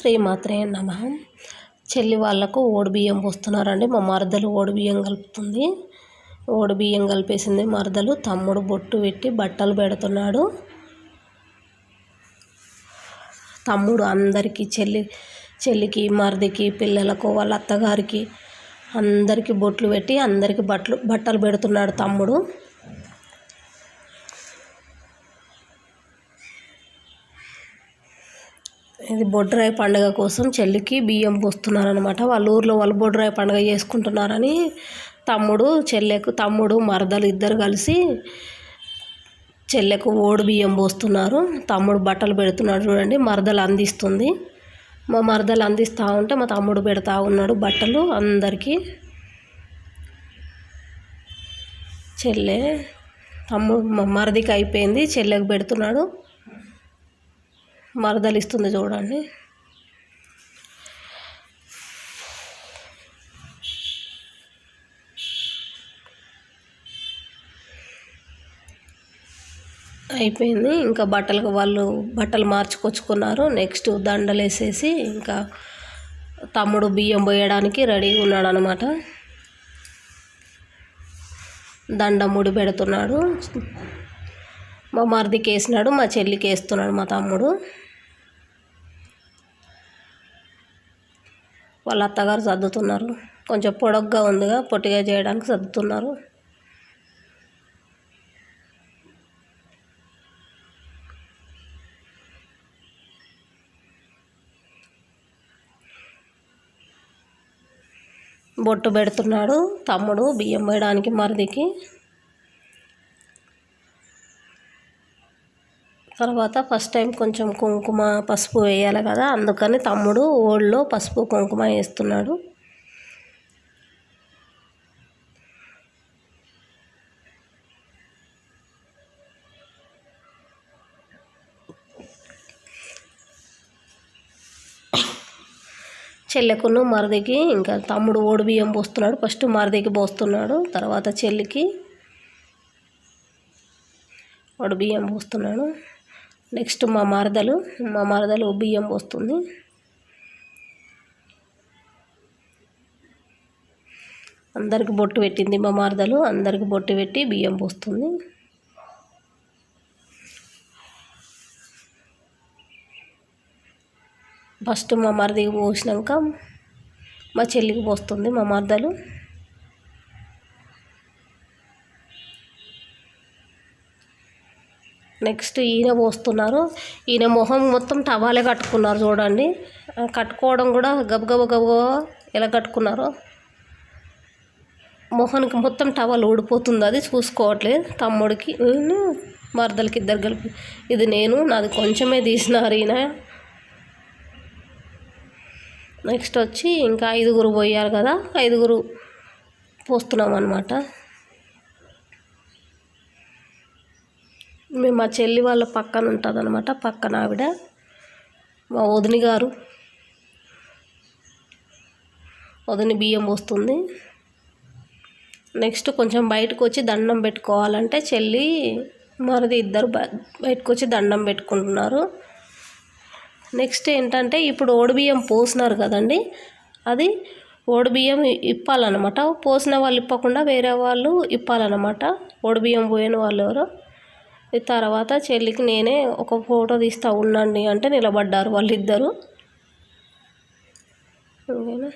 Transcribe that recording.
శ్రీమాత్రే నమ. చెల్లి వాళ్ళకు బియ్యం పోస్తున్నారండి. మా మరదలు ఓడిబియ్యం కలుపుతుంది. బియ్యం కలిపేసింది మరదలు. తమ్ముడు బొట్టు పెట్టి బట్టలు పెడుతున్నాడు. తమ్ముడు అందరికీ చెల్లి చెల్లికి మరిదికి పిల్లలకు వాళ్ళ అత్తగారికి అందరికీ బొట్లు పెట్టి అందరికీ బట్టలు బట్టలు పెడుతున్నాడు తమ్ముడు. ఇది బొడ్రాయి పండుగ కోసం చెల్లికి బియ్యం పోస్తున్నారనమాట వాళ్ళ ఊర్లో వాళ్ళు బొడ్రాయి పండుగ చేసుకుంటున్నారని తమ్ముడు చెల్లెకు తమ్ముడు మరదలు ఇద్దరు కలిసి చెల్లెకు ఓడి బియ్యం పోస్తున్నారు. తమ్ముడు బట్టలు పెడుతున్నాడు చూడండి మరదలు అందిస్తుంది. మా మరదలు అందిస్తూ ఉంటే మా తమ్ముడు పెడతా ఉన్నాడు బట్టలు అందరికీ. చెల్లె తమ్ముడు మరదికి అయిపోయింది చెల్లెకు పెడుతున్నాడు. మరదలిస్తుంది చూడండి. అయిపోయింది. ఇంకా బట్టలకు వాళ్ళు బట్టలు మార్చుకొచ్చుకున్నారు. నెక్స్ట్ దండలు వేసేసి ఇంకా తమ్ముడు బియ్యం పోయడానికి రెడీగా ఉన్నాడు అనమాట దండ ముడి పెడుతున్నాడు మా మరిదికి వేసినాడు మా చెల్లికి వేస్తున్నాడు మా తమ్ముడు. వాళ్ళ అత్తగారు సర్దుతున్నారు. కొంచెం పొడగ్గా ఉందిగా పొట్టిగా చేయడానికి సర్దుతున్నారు. బొట్టు పెడుతున్నాడు తమ్ముడు బియ్యం వేయడానికి మరిదికి. తర్వాత ఫస్ట్ టైం కొంచెం కుంకుమ పసుపు వేయాలి కదా అందుకని తమ్ముడు ఓళ్ళో పసుపు కుంకుమ వేస్తున్నాడు. చెల్లెకును మరదికి ఇంకా తమ్ముడు ఓడి బియ్యం పోస్తున్నాడు ఫస్ట్ మరదికి పోస్తున్నాడు తర్వాత చెల్లికి ఓడి బియ్యం పోస్తున్నాడు. నెక్స్ట్ మా మరదలు మా మరదలు బియ్యం పోస్తుంది. అందరికి బొట్టు పెట్టింది మా మరదలు అందరికి బొట్టు పెట్టి బియ్యం పోస్తుంది. ఫస్ట్ మా మరదికి పోసినాక మా చెల్లికి పోస్తుంది మా మరదలు. నెక్స్ట్ ఈయన పోస్తున్నారు. ఈయన మొహం మొత్తం టవాలే కట్టుకున్నారు చూడండి. కట్టుకోవడం కూడా గబగబ గబగబ ఎలా కట్టుకున్నారో. మొహానికి మొత్తం టవల్ ఊడిపోతుంది అది చూసుకోవట్లేదు. తమ్ముడికి నేను మరదలకి ఇద్దరు కలిపి. ఇది నేను నాది కొంచెమే తీసినారు ఈయన. నెక్స్ట్ వచ్చి ఇంకా ఐదుగురు పోయారు కదా ఐదుగురు పోస్తున్నాం అనమాట మేము మా చెల్లి వాళ్ళ పక్కన ఉంటుంది అనమాట పక్కన ఆవిడ. మా వదిని గారు. వదిని బియ్యం పోస్తుంది. నెక్స్ట్ కొంచెం బయటకు వచ్చి దండం పెట్టుకోవాలంటే చెల్లి మరిది ఇద్దరు బయటకు వచ్చి దండం పెట్టుకుంటున్నారు. నెక్స్ట్ ఏంటంటే ఇప్పుడు ఓడిబియ్యం పోసినారు కదండి అది ఓడిబియ్యం ఇప్పాలన్నమాట. పోసిన వాళ్ళు ఇప్పకుండా వేరే వాళ్ళు ఇప్పాలన్నమాట. ఓడిబియ్యం పోయిన వాళ్ళు ఎవరో. తర్వాత చెల్లికి నేనే ఒక ఫోటో తీస్తా ఉండండి అంటే నిలబడ్డారు వాళ్ళిద్దరూ. ఓకేనా?